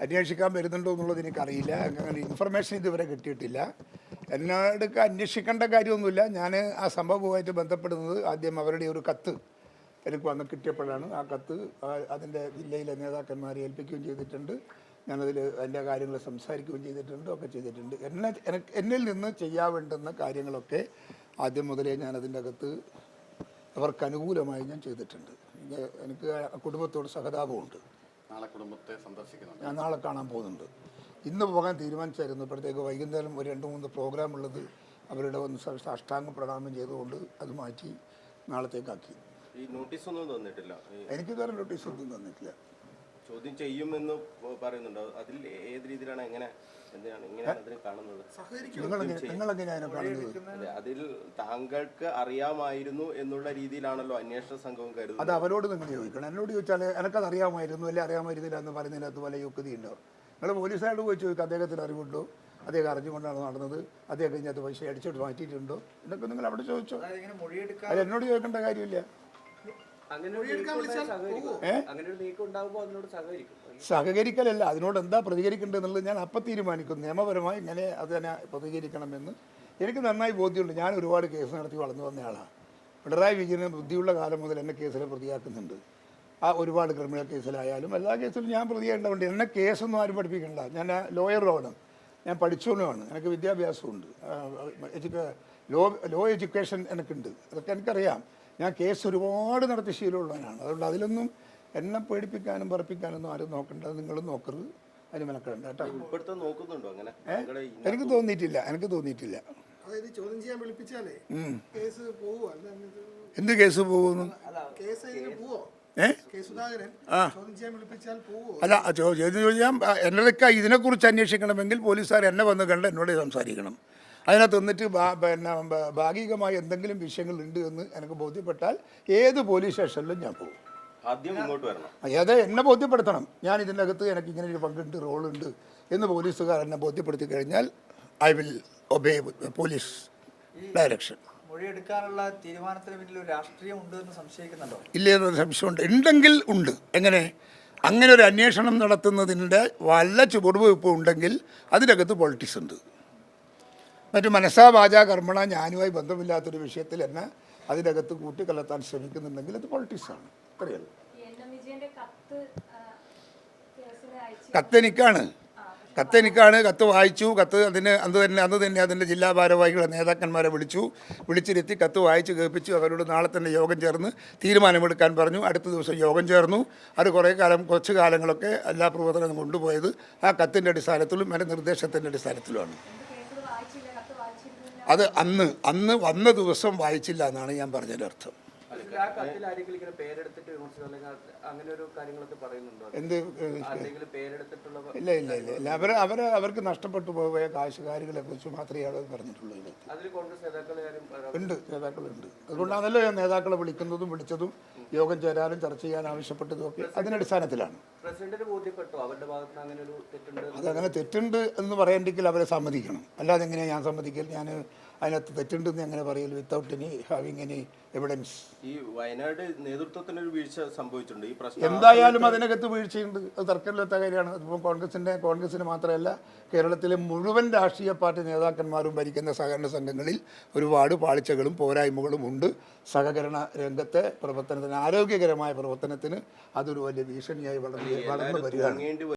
അന്വേഷിക്കാൻ വരുന്നുണ്ടോ എന്നുള്ളത് എനിക്കറിയില്ല. അങ്ങനെ ഇൻഫർമേഷൻ ഇതുവരെ കിട്ടിയിട്ടില്ല. എന്നോടൊക്കെ അന്വേഷിക്കേണ്ട കാര്യമൊന്നുമില്ല. ഞാൻ ആ സംഭവവുമായിട്ട് ബന്ധപ്പെടുന്നത് ആദ്യം അവരുടെ ഒരു കത്ത് എനിക്ക് വന്ന് കിട്ടിയപ്പോഴാണ്. ആ കത്ത് അതിന്റെ ജില്ലയിലെ നേതാക്കന്മാരെ ഏൽപ്പിക്കുകയും ചെയ്തിട്ടുണ്ട്. ഞാനതിൽ അതിന്റെ കാര്യങ്ങൾ സംസാരിക്കുകയും ചെയ്തിട്ടുണ്ട് ഒക്കെ ചെയ്തിട്ടുണ്ട്. എന്നെ എന്നിൽ നിന്ന് ചെയ്യാവേണ്ടുന്ന കാര്യങ്ങളൊക്കെ ആദ്യം മുതലേ ഞാൻ അതിന്റെ അകത്ത് അവർക്ക് അനുകൂലമായി ഞാൻ ചെയ്തിട്ടുണ്ട്. എനിക്ക് കുടുംബത്തോട് സഹതാപമുണ്ട്. നാളെ കുടുംബത്തെ സന്ദർശിക്കുന്നുണ്ട്. ഞാൻ നാളെ കാണാൻ പോകുന്നുണ്ട്. ഇന്ന് പോകാൻ തീരുമാനിച്ചായിരുന്നു. ഇപ്പോഴത്തേക്ക് വൈകുന്നേരം ഒരു രണ്ട് മൂന്ന് പ്രോഗ്രാം ഉള്ളത് അവരുടെ ഒന്ന് അഷ്ടാംഗ സാഷ്ടാംഗ പ്രണാമം ചെയ്തുകൊണ്ട് അത് മാറ്റി നാളത്തേക്കാക്കി. ഈ നോട്ടീസ് ഒന്നും തന്നിട്ടില്ല. എനിക്ക് എനിക്കിതുവരെ നോട്ടീസ് ഒന്നും തന്നിട്ടില്ല. ചോദ്യം ചെയ്യുമെന്ന് പറയുന്നുണ്ട്? അതിൽ ഏത് രീതിയിലാണ് എങ്ങനെ എന്തിനാണ് ഇങ്ങനെയാണ് അതിനെ കാണുന്നത്? അതിൽ താങ്കൾക്ക് അറിയാമായിരുന്നു എന്നുള്ള രീതിയിലാണല്ലോ അന്വേഷണ സംഘവും കരുതുന്നത്. അത് അവരോട് നിങ്ങൾ ചോദിക്കണം. എന്നോട് ചോദിച്ചാൽ എനിക്കത് അറിയാമായിരുന്നു അല്ലെ? അറിയാമായിരുന്നില്ല എന്ന് പറയുന്നതിനകത്ത് വല്ല യുക്തിയുണ്ടോ നിങ്ങൾ പോലീസുകാരോട് പോയി ചോദിക്കുക അദ്ദേഹത്തിന് അറിവുണ്ടോ? അദ്ദേഹം അറിഞ്ഞുകൊണ്ടാണ് നടന്നത്. അദ്ദേഹം കഴിഞ്ഞത് പൈസ അടിച്ചിട്ട് മാറ്റിയിട്ടുണ്ടോ? എന്നൊക്കെ നിങ്ങൾ അവിടെ ചോദിച്ചോ. അത് എന്നോട് ചോദിക്കേണ്ട കാര്യമില്ല. സഹകരിക്കലല്ല അതിനോട് എന്താ പ്രതികരിക്കേണ്ടത് എന്നുള്ളത് ഞാൻ അപ്പം തീരുമാനിക്കും നിയമപരമായി ഇങ്ങനെ അത് തന്നെ പ്രതികരിക്കണമെന്ന് എനിക്ക് നന്നായി ബോധ്യമുണ്ട്. ഞാൻ ഒരുപാട് കേസ് നടത്തി വളർന്നു വന്ന ആളാണ് പിണറായി വിജയന് ബുദ്ധിയുള്ള കാലം മുതൽ എന്നെ കേസിൽ പ്രതിയാക്കുന്നുണ്ട്. ആ ഒരുപാട് ക്രിമിനൽ കേസിലായാലും എല്ലാ കേസിലും ഞാൻ പ്രതിയേണ്ടതുണ്ട്. എന്നെ കേസൊന്നും ആരും പഠിപ്പിക്കണ്ട. ഞാൻ ലോയറാണ് ഞാൻ പഠിച്ചവനുമാണ്. എനിക്ക് വിദ്യാഭ്യാസമുണ്ട്. ലോ ലോ എഡ്യൂക്കേഷൻ എനിക്കുണ്ട്. അതൊക്കെ എനിക്കറിയാം. ഞാൻ കേസ് ഒരുപാട് നടത്തി ശീലമുള്ളവനാണ്. അതുകൊണ്ട് അതിലൊന്നും എന്നെ പേടിപ്പിക്കാനും പറപ്പിക്കാനൊന്നും ആരും നോക്കണ്ട. നിങ്ങൾ നോക്കരുത്. അതിന് മെനക്കെടണ്ട കേട്ടോ. നോക്കുന്നുണ്ടോ അങ്ങനെ? എനിക്ക് തോന്നിയിട്ടില്ല. എനിക്ക് തോന്നിയിട്ടില്ല. അതായത് ചോദ്യം ചെയ്യാൻ വിളിപ്പിച്ചാലേ കേസ് പോവോ? അല്ല ഇത് എന്ത് കേസ് പോകുന്നു? കേസ് ഇതിന് പോവോ? ഏ? കെ ചോദ്യം ചെയ്യാൻ വിളിപ്പിച്ചാൽ പോവോ? അല്ല ചോദ്യം ചോദിച്ചാൽ എന്നതൊക്കെ ഇതിനെക്കുറിച്ച് അന്വേഷിക്കണമെങ്കിൽ പോലീസുകാർ എന്നെ വന്ന് കണ്ട് എന്നോട് സംസാരിക്കണം. അതിനകത്ത് നിന്നിട്ട് പിന്നെ ഭാഗികമായി എന്തെങ്കിലും വിഷയങ്ങളുണ്ട് എന്ന് എനിക്ക് ബോധ്യപ്പെട്ടാൽ ഏത് പോലീസ് സ്റ്റേഷനിലും ഞാൻ പോകും. ആദ്യം ഇങ്ങോട്ട് വരണം. അതെ എന്നെ ബോധ്യപ്പെടുത്തണം. ഞാൻ ഇതിന്റെ അകത്ത് എനിക്ക് ഇങ്ങനെ ഒരു പങ്കുണ്ട് റോളുണ്ട് എന്ന് പോലീസുകാർ എന്നെ ബോധ്യപ്പെടുത്തി കഴിഞ്ഞാൽ I will obey police direction. മൊഴിയെടുക്കാനുള്ള തീരുമാനത്തിന് പിന്നിൽ രാഷ്ട്രീയം ഉണ്ട് എന്ന് സംശയിക്കുന്നുണ്ടോ? ഇല്ല എന്നൊരു സംശയമുണ്ട്. ഉണ്ടെങ്കിൽ ഉണ്ട്. എങ്ങനെ? അങ്ങനെ ഒരു അന്വേഷണം നടത്തുന്നതിന്റെ വല്ല ചുവടുവയ്പ്പ് ഉണ്ടെങ്കിൽ അതിനകത്ത് പൊളിറ്റിക്സ് ഉണ്ട്. മറ്റു മനസ്സാ വാച കർമ്മണ ഞാനുമായി ബന്ധമില്ലാത്തൊരു വിഷയത്തിൽ എന്നെ അതിനകത്ത് കൂട്ടിക്കലർത്താൻ ശ്രമിക്കുന്നുണ്ടെങ്കിൽ അത് പൊളിറ്റിക്സാണ്. അറിയാലോ കത്ത് കത്തെനിക്കാണ് കത്തെനിക്കാണ് കത്ത് വായിച്ചു. കത്ത് അതിന് അന്ന് തന്നെ അന്ന് തന്നെ അതിന്റെ ജില്ലാ ഭാരവാഹികളെ നേതാക്കന്മാരെ വിളിച്ചു. വിളിച്ചിരുത്തി കത്ത് വായിച്ച് കേൾപ്പിച്ചു. അവരോട് നാളെ തന്നെ യോഗം ചേർന്ന് തീരുമാനമെടുക്കാൻ പറഞ്ഞു. അടുത്ത ദിവസം യോഗം ചേർന്നു. അത് കുറേ കാലം കുറച്ച് കാലങ്ങളൊക്കെ എല്ലാ പ്രവർത്തനവും കൊണ്ടുപോയത് ആ കത്തിന്റെ അടിസ്ഥാനത്തിലും എന്റെ നിർദ്ദേശത്തിന്റെ അടിസ്ഥാനത്തിലുമാണ് എന്ത് കേസിൽ വായിച്ചില്ല കത്ത് വായിച്ചിരുന്നില്ല അത് അന്ന് അന്ന് വന്ന ദിവസം വായിച്ചില്ല എന്നാണ് ഞാൻ പറഞ്ഞതിന്റെ അർത്ഥം. ആ കത്തിൽ ആരെങ്കിലും ഇങ്ങനെ പേരെടുത്തിട്ട് അല്ലെങ്കിൽ അങ്ങനെ ഒരു കാര്യങ്ങളൊക്കെ പറയുന്നുണ്ടോ? എന്ത് ഏഹ്, ആരെങ്കിലും പേരെടുത്തിട്ടുള്ള ഇല്ല ഇല്ല ഇല്ല ഇല്ല. അവർ അവർ അവർക്ക് നഷ്ടപ്പെട്ടു പോയ കാശുകാരികളെ കുറിച്ച് മാത്രമേ അവർ പറഞ്ഞിട്ടുള്ളൂ അതിൽ കോൺഗ്രസ് പറയാ- ഉണ്ട് നേതാക്കളുണ്ട്. അതുകൊണ്ടാണല്ലോ ഞാൻ നേതാക്കളെ വിളിക്കുന്നതും വിളിച്ചതും യോഗം ചേരാനും ചർച്ച ചെയ്യാൻ ആവശ്യപ്പെട്ടതും ഒക്കെ അതിനടിസ്ഥാനത്തിലാണ്? അതങ്ങനെ തെറ്റുണ്ട് എന്ന് പറയണ്ടെങ്കിൽ അവരെ സമ്മതിക്കണം. അല്ലാതെ എങ്ങനെയാണ് ഞാൻ സമ്മതിക്കൽ? ഞാൻ അതിനകത്ത് തെറ്റുണ്ടെന്ന് അങ്ങനെ പറയില്ല without any having any evidence ഈ വയനാട് നേതൃത്വത്തിന് ഒരു വീഴ്ച സംഭവിച്ചിട്ടുണ്ട്. ഈ പ്രശ്നം എന്തായാലും അതിനകത്ത് വീഴ്ചയുണ്ട്. അത് തർക്കമില്ലാത്ത കാര്യമാണ്. അതിപ്പോൾ കോൺഗ്രസിന്റെ കോൺഗ്രസിന് മാത്രമല്ല കേരളത്തിലെ മുഴുവൻ രാഷ്ട്രീയ പാർട്ടി നേതാക്കന്മാരും ഭരിക്കുന്ന സഹകരണ സംഘങ്ങളിൽ ഒരുപാട് പാളിച്ചകളും പോരായ്മകളും ഉണ്ട്. സഹകരണ രംഗത്തെ പ്രവർത്തനത്തിന് ആരോഗ്യകരമായ പ്രവർത്തനത്തിന് അതൊരു വലിയ ഭീഷണിയായി വളർന്ന് വളർന്നു വരികയാണ്.